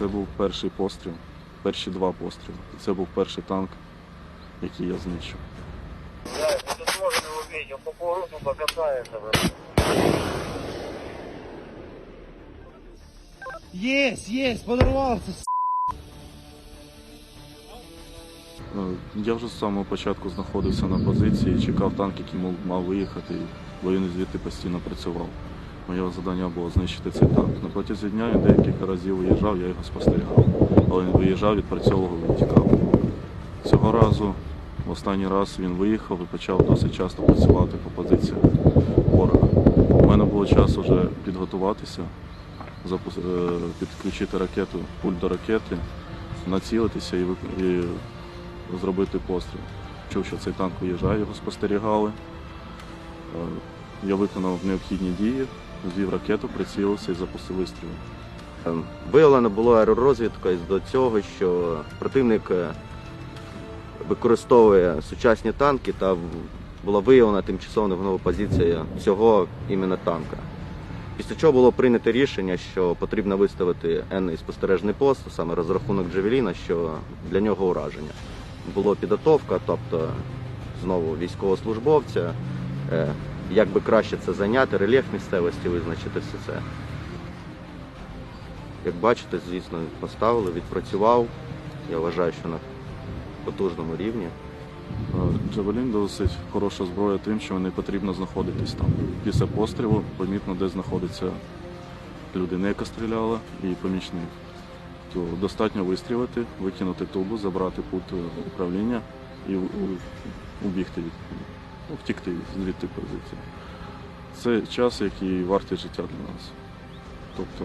Це був перший постріл, перші два постріли. Це був перший танк, який я знищив. По повороту покатается, блядь. Єсть, єсть, подорвався. Е, Я вже з самого початку знаходився на позиції, чекав танк, який мав, мав виїхати, бо він звідти постійно працював. Моє завдання було знищити цей танк. На протязі дня він декілька разів виїжджав, я його спостерігав. Але він виїжджав, відпрацьовував і тікав. Цього разу, в останній раз він виїхав і почав досить часто працювати по позиціях ворога. У мене було час вже підготуватися, е, підключити ракету, пульт до ракети, націлитися і, зробити постріл. Чув, що цей танк виїжджає, його спостерігали. Я виконав необхідні дії, звів ракету, прицілився і запустив вистріл. Ем, Виявлено було аеророзвідкою до цього, що противник е, використовує сучасні танки та була виявлена тимчасово невгнова позиція цього іменно танка. Після чого було прийнято рішення, що потрібно виставити енний спостережний пост, саме розрахунок Джавеліна, що для нього ураження. Була підготовка, тобто знову військовослужбовця, е, як би краще це зайняти, рельєф місцевості визначити все це. Як бачите, звісно, поставили, відпрацював. Я вважаю, що на потужному рівні. Джавелін досить хороша зброя тим, що не потрібно знаходитись там. Після пострілу помітно, де знаходиться людина, яка стріляла, і помічник. То достатньо вистрілити, викинути тубу, забрати пульт е, управління і убігти від ну, втікти звідти позиції. Це час, який вартий життя для нас. Тобто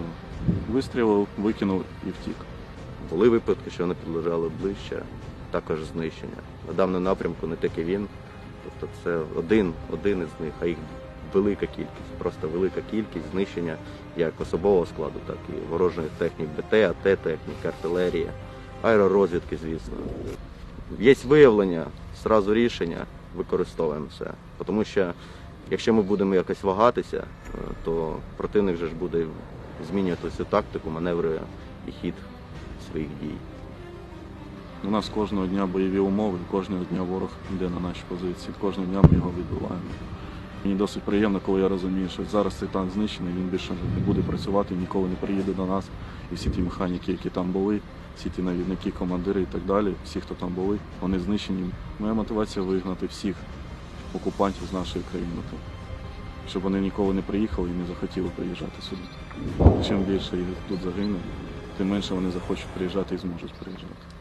вистрілив, викинув і втік. Були випадки, що вони підлежали ближче, також знищення. На даному напрямку не тільки він. Тобто це один, один із них, а їх велика кількість, просто велика кількість знищення як особового складу, так і ворожих технік БТ, АТ техніки, артилерія, аеророзвідки, звісно. Є виявлення, зразу рішення, використовуємо все. Тому що якщо ми будемо якось вагатися, е, то противник вже ж буде змінювати всю тактику, маневри і хід своїх дій. У нас кожного дня бойові умови, кожного дня ворог йде на наші позиції, кожного дня ми його відбиваємо. Мені досить приємно, коли я розумію, що зараз цей танк знищений, він більше не буде працювати, ніколи не приїде до нас. І всі ті механіки, які там були, всі ті навідники, командири і так далі, всі, хто там були, вони знищені. Моя мотивація вигнати всіх окупантів з нашої країни, щоб вони ніколи не приїхали і не захотіли приїжджати сюди. Чим більше їх тут загине, тим менше вони захочуть приїжджати і зможуть приїжджати.